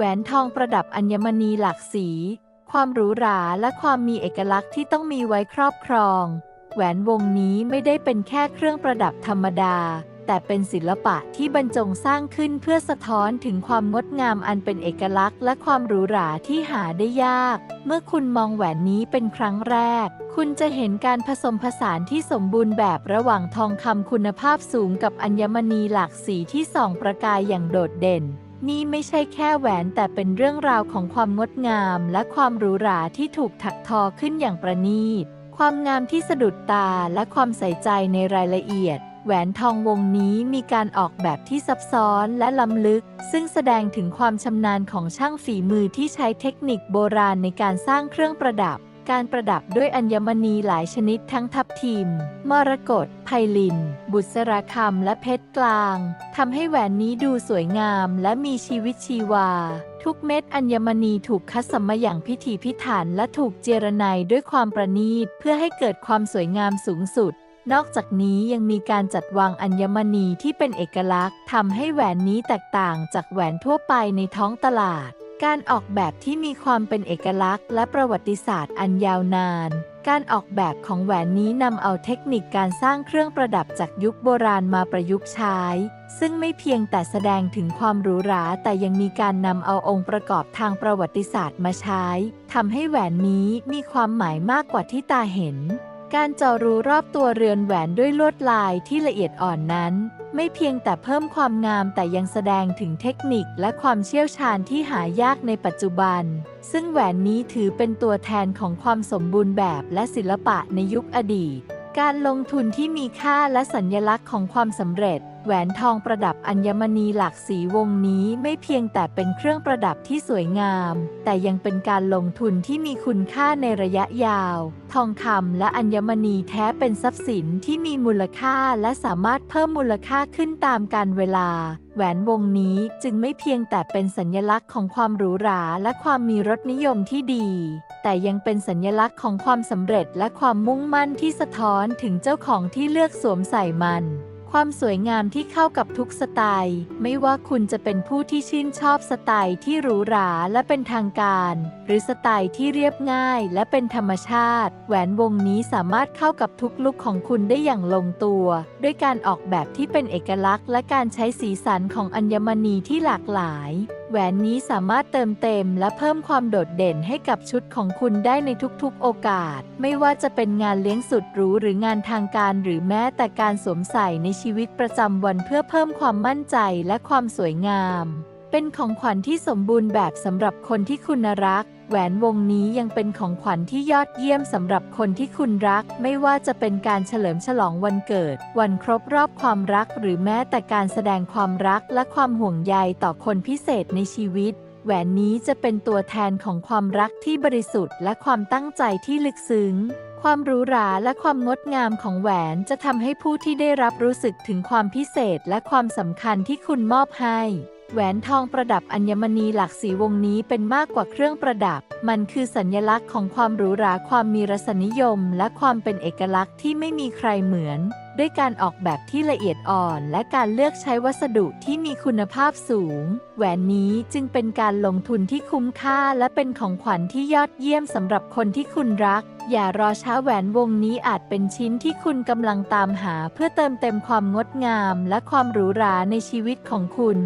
แหวนทองประดับอัญมณีหลากสี ความหรูหราและความมีเอกลักษณ์ที่ต้องมีไว้ครอบครอง แหวนวงนี้ไม่ได้เป็นแค่เครื่องประดับธรรมดา แต่เป็นศิลปะที่บรรจงสร้างขึ้นเพื่อสะท้อนถึงความงดงามอันเป็นเอกลักษณ์ และความหรูหราที่หาได้ยาก เมื่อคุณมองแหวนนี้เป็นครั้งแรก คุณจะเห็นการผสมผสานที่สมบูรณ์แบบระหว่างทองคำคุณภาพสูงกับอัญมณีหลากสีที่ส่องประกายอย่างโดดเด่น นี่ไม่ใช่แค่แหวนแต่เป็นเรื่องราวของความงดงามและความหรูหราที่ถูกถักทอขึ้นอย่างประณีต ความงามที่สะดุดตาและความใส่ใจในรายละเอียด แหวนทองวงนี้มีการออกแบบที่ซับซ้อนและล้ำลึก ซึ่งแสดงถึงความชำนาญของช่างฝีมือที่ใช้เทคนิคโบราณในการสร้างเครื่องประดับ การประดับด้วยอัญมณีหลายชนิดทั้งทับทิม มรกตไพลิน บุษราคำและเพชรกลางทำให้แหวนนี้ดูสวยงามและมีชีวิตชีวา ทุกเม็ดอัญมณีถูกคัดสรรมาอย่างพิถีพิถันและถูกเจรไนด้วยความประณีตเพื่อให้เกิดความสวยงามสูงสุดนอกจากนี้ยังมีการจัดวางอัญมณีที่เป็นเอกลักษณ์ทำให้แหวนนี้แตกต่างจากแหวนทั่วไปในท้องตลาด การออกแบบที่มีความเป็นเอกลักษณ์ และประวัติศาสตร์อันยาวนาน การออกแบบของแหวนนี้นำเอาเทคนิคการสร้างเครื่องประดับจากยุคโบราณมาประยุกต์ใช้ ซึ่งไม่เพียงแต่แสดงถึงความหรูหรา แต่ยังมีการนำเอาองค์ประกอบทางประวัติศาสตร์มาใช้ ทำให้แหวนนี้มีความหมายมากกว่าที่ตาเห็น การเจาะรูรอบตัวเรือนแหวนด้วยลวดลายที่ละเอียดอ่อนนั้น ไม่เพียงแต่เพิ่มความงามแต่ยังแสดงถึงเทคนิคและความเชี่ยวชาญที่หายากในปัจจุบัน ซึ่งแหวนนี้ถือเป็นตัวแทนของความสมบูรณ์แบบและศิลปะในยุคอดีต การลงทุนที่มีค่าและสัญลักษณ์ของความสำเร็จแหวนทองประดับอัญมณีหลากสีวงนี้ไม่เพียงแต่เป็นเครื่องประดับที่สวยงาม แต่ยังเป็นการลงทุนที่มีคุณค่าในระยะยาว ทองคำและอัญมณีแท้เป็นทรัพย์สินที่มีมูลค่าและสามารถเพิ่มมูลค่าขึ้นตามกาลเวลา แหวนวงนี้จึงไม่เพียงแต่เป็นสัญลักษณ์ของความหรูหราและความมีรสนิยมที่ดี แต่ยังเป็นสัญลักษณ์ของความสำเร็จและความมุ่งมั่นที่สะท้อนถึงเจ้าของที่เลือกสวมใส่มัน ความสวยงามที่เข้ากับทุกสไตล์ ไม่ว่าคุณจะเป็นผู้ที่ชื่นชอบสไตล์ที่หรูหราและเป็นทางการ หรือสไตล์ที่เรียบง่ายและเป็นธรรมชาติ แหวนวงนี้สามารถเข้ากับทุกลุคของคุณได้อย่างลงตัว ด้วยการออกแบบที่เป็นเอกลักษณ์ และการใช้สีสันของอัญมณีที่หลากหลาย แหวนนี้สามารถเติมเต็มและเพิ่มความโดดเด่นให้กับชุดของคุณได้ในทุกๆโอกาส ไม่ว่าจะเป็นงานเลี้ยงสุดหรูหรืองานทางการหรือแม้แต่การสวมใส่ในชีวิตประจำวันเพื่อเพิ่มความมั่นใจและความสวยงาม เป็นของขวัญที่สมบูรณ์แบบสำหรับคนที่คุณรัก แหวนวงนี้ยังเป็นของขวัญที่ยอดเยี่ยมสำหรับคนที่คุณรัก ไม่ว่าจะเป็นการเฉลิมฉลองวันเกิด วันครบรอบความรัก หรือแม้แต่การแสดงความรักและความห่วงใยต่อคนพิเศษในชีวิต แหวนนี้จะเป็นตัวแทนของความรักที่บริสุทธิ์ และความตั้งใจที่ลึกซึ้งความหรูหราและความงดงามของแหวนจะทำให้ผู้ที่ได้รับรู้สึกถึงความพิเศษและความสำคัญที่คุณมอบให้ แหวนทองประดับอัญมณีหลากสีวงนี้เป็นมากกว่าเครื่องประดับ มันคือสัญลักษณ์ของความหรูหราความมีรสนิยม และความเป็นเอกลักษณ์ที่ไม่มีใครเหมือน ด้วยการออกแบบที่ละเอียดอ่อน และการเลือกใช้วัสดุที่มีคุณภาพสูง แหวนนี้จึงเป็นการลงทุนที่คุ้มค่า และเป็นของขวัญที่ยอดเยี่ยมสำหรับคนที่คุณรัก อย่ารอช้าแหวนวงนี้อาจเป็นชิ้นที่คุณกำลังตามหา เพื่อเติมเต็มความงดงาม และความหรูหราในชีวิตของคุณ